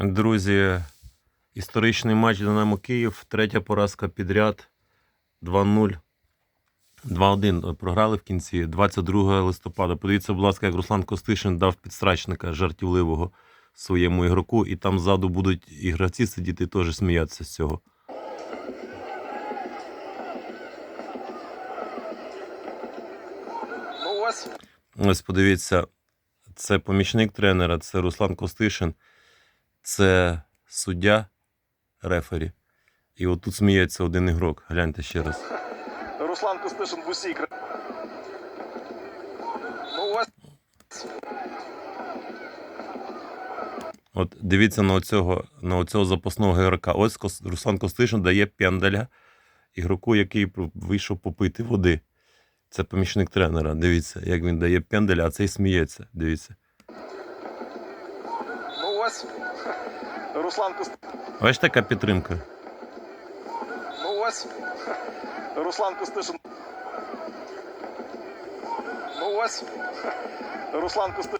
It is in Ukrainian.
Друзі, історичний матч Динамо Київ. Третя поразка підряд. 2-0. 2-1 програли в кінці 22 листопада. Подивіться, будь ласка, як Руслан Костишин дав підстрачника жартівливого своєму ігроку, і там ззаду будуть і гравці сидіти і теж сміятися з цього. Ну. Ось подивіться, це помічник тренера, це Руслан Костишин, це суддя рефері. І от тут сміється один ігрок. Гляньте ще раз. Руслан Костишин в усій кра- Ну ось. От дивіться на оцього, на оцього запасного ігрока. Ось Руслан Костишин дає пендаля ігроку, який вийшов попити води. Це помічник тренера. Дивіться, як він дає пендаля, а цей сміється. Дивіться. Ось. Руслан Костишин. Ось така підтримка. Ну ось. Руслан Костишин. Ну ось. Руслан Костишин.